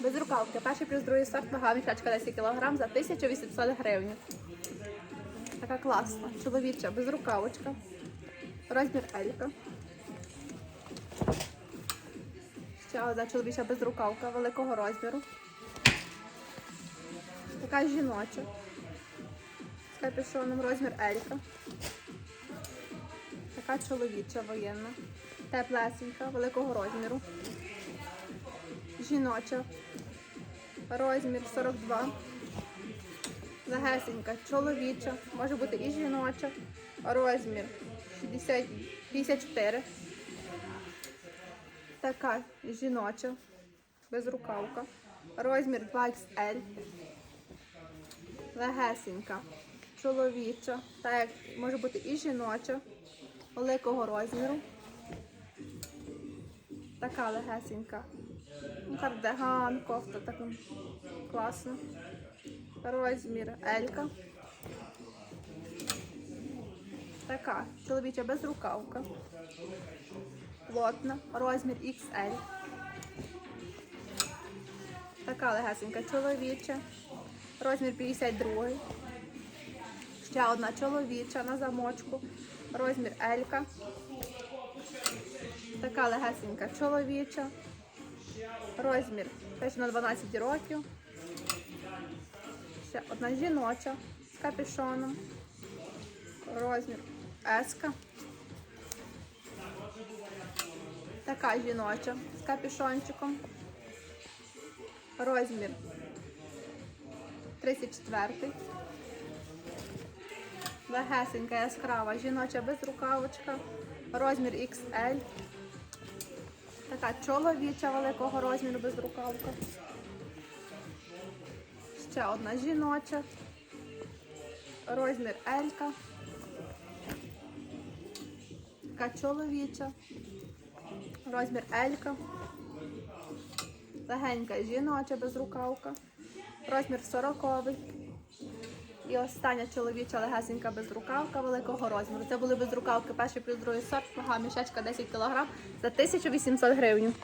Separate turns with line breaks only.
Без рукавки. Перший плюс другий сорт вага мішечка 10 кг за 1800 гривень. Така класна. Чоловіча, без рукавочка. Розмір Елька. Ще одна чоловіча безрукавка великого розміру. Така жіноча. З капюшоном розмір Елька. Така чоловіча воєнна. Теплесенька, великого розміру. Жіноча. Розмір 42. Легесенька, чоловіча. Може бути і жіноча. Розмір 60, 54. Така жіноча. Безрукавка. Розмір 2XL. Легесенька. Чоловіча. Так може бути і жіноча. Великого розміру. Така легесенька. Ну, Кардиган, кофта така класно. Розмір Елька. Така чоловіча безрукавка. Плотна. Розмір XL. Така легесенька чоловіча. Розмір 52. Ще одна чоловіча на замочку. Розмір Елька. Така легесенька чоловіча. Розмір теж на 12 років. Ще одна жіноча з капюшоном. Розмір Еска. Така жіноча з капюшончиком. Розмір 34. Легесенька яскрава жіноча безрукавочка. Розмір XL. Така чоловіча великого розміру безрукавка. Ще одна жіноча. Розмір Елька. Така чоловіча. Розмір Елька. Легенька жіноча безрукавка. Розмір 40. І остання чоловіча легесенька безрукавка великого розміру. Це були безрукавки перший плюс другий сорт, вага мішечка 10 кг за 1800 гривень.